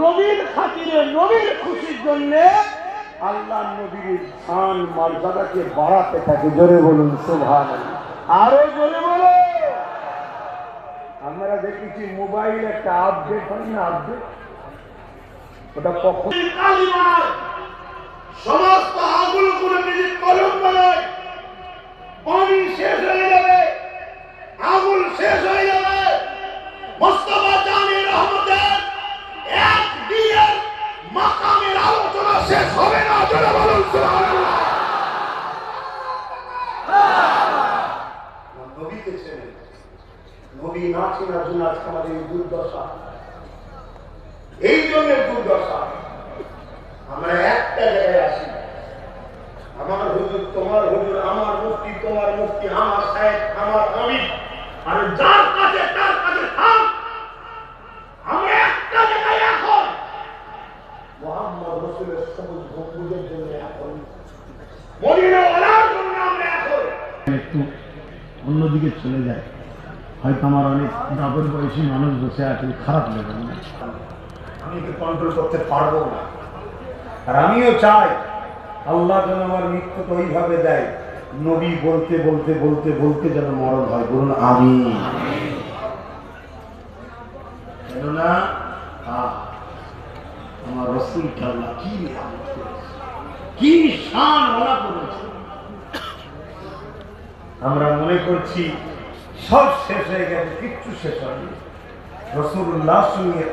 নবীর খাতিরে, নবীর খুশির জন্য আল্লাহ নবীর মর্যাদাকে বাড়াতে থাকে। জোরে বলুন আরও জোরে বলো। আমরা দেখেছি মোবাইল একটা আপডেট হয় না আপডেট? ওটা কখন? সমস্ত আগুন করে নিজে কলম পানি শেষ হয়ে যাবে, আগুন শেষ হয়ে যাবে মোস্তফা শেষ হবে না জোরে বলুন চেনে নবী না জন্য আজকে আমাদের দুর্দশা। এই জন্য দুর্দশা। আমরা একটা জায়গায় আসি আমার হুজুর তোমার হুজুর, আমার মুফতি, তোমার মুফতি, আমার সাহেব, আমার আমি আর যার কাছে, তার কাছে থাক আমরা একটা জায়গায় এখন মোহাম্মদ রসুলের সবুজ গম্বুজের জন্য এখন। মদিনা ওলার জন্য আমরা এখন একটু অন্যদিকে চলে যায়। হয়তো আমার অনেক ডাবের বয়সী মানুষ বসে আছে খারাপ লাগে না আমি তো কন্ট্রোল করতে পারব না। আর আমিও চাই আল্লাহ যেন আমার মৃত্যুকে ওইভাবে দেয়। নবী বলতে বলতে বলতে বলতে যেন মরণ হয়। বলুন আমি কেননা আহ, আমার রসুল আল্লাহ কি কি আমরা মনে করছি সব শেষ হয়ে গেছে, কিচ্ছু শেষ হয়নি। রসুল্লাহ সঙ্গে